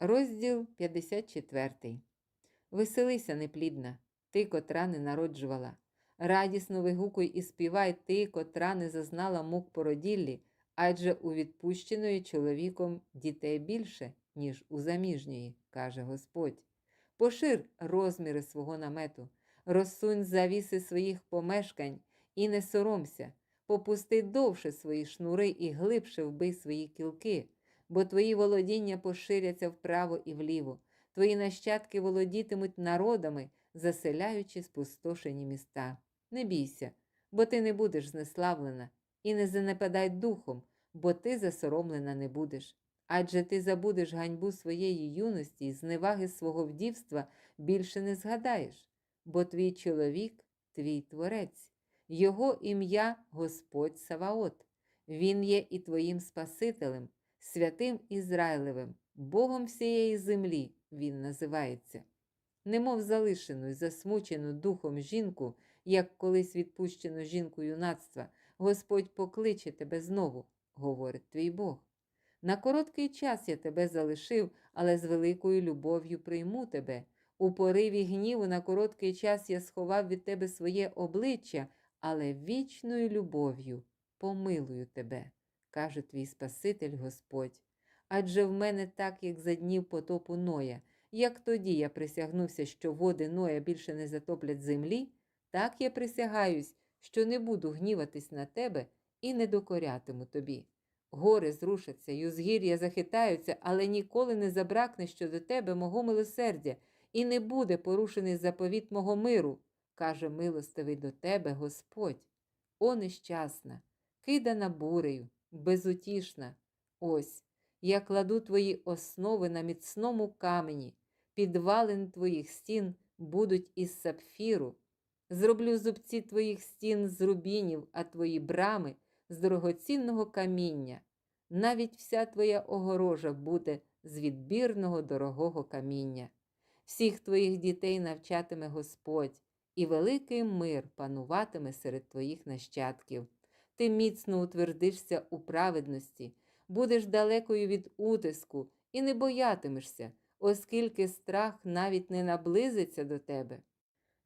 Розділ 54. Веселися, неплідна, ти, котра не народжувала. Радісно вигукуй і співай ти, котра не зазнала мук породіллі, адже у відпущеної чоловіком дітей більше, ніж у заміжньої, каже Господь. Пошир розміри свого намету, розсунь завіси своїх помешкань і не соромся, попусти довше свої шнури і глибше вбий свої кілки, бо твої володіння поширяться вправо і вліво, твої нащадки володітимуть народами, заселяючи спустошені міста. Не бійся, бо ти не будеш знеславлена, і не занепадай духом, бо ти засоромлена не будеш. Адже ти забудеш ганьбу своєї юності і зневаги свого вдівства більше не згадаєш, бо твій чоловік твій творець, його ім'я Господь Саваот. Він є і твоїм Спасителем, святим Ізраїлевим, Богом всієї землі він називається. Немов залишену й засмучену духом жінку, як колись відпущену жінку юнацтва, Господь покличе тебе знову, говорить твій Бог. На короткий час я тебе залишив, але з великою любов'ю прийму тебе. У пориві гніву на короткий час я сховав від тебе своє обличчя, але вічною любов'ю помилую тебе, каже твій Спаситель Господь. Адже в мене так, як за днів потопу Ноя, як тоді я присягнувся, що води Ноя більше не затоплять землі, так я присягаюсь, що не буду гніватись на тебе і не докорятиму тобі. Гори зрушаться, й узгір'я захитаються, але ніколи не забракне щодо тебе мого милосердя, і не буде порушений заповіт мого миру, каже милостивий до тебе Господь. О, нещасна, кидана бурею, безутішна. Ось я кладу твої основи на міцному камені, підвалин твоїх стін будуть із сапфіру. Зроблю зубці твоїх стін з рубінів, а твої брами з дорогоцінного каміння. Навіть вся твоя огорожа буде з відбірного дорогого каміння. Всіх твоїх дітей навчатиме Господь, і великий мир пануватиме серед твоїх нащадків. Ти міцно утвердишся у праведності, будеш далекою від утиску і не боятимешся, оскільки страх навіть не наблизиться до тебе.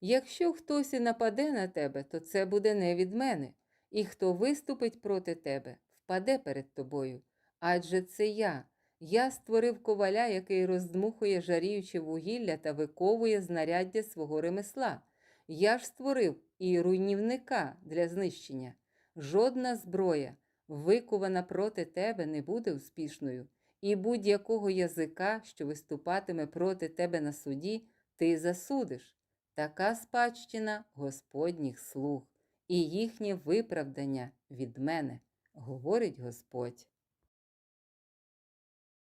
Якщо хтось і нападе на тебе, то це буде не від мене, і хто виступить проти тебе, впаде перед тобою. Адже це я. Я створив коваля, який роздмухує жаріюче вугілля та виковує знаряддя свого ремесла. Я ж створив і руйнівника для знищення. Жодна зброя, викувана проти тебе, не буде успішною, і будь-якого язика, що виступатиме проти тебе на суді, ти засудиш. Така спадщина Господніх слуг, і їхнє виправдання від мене, говорить Господь.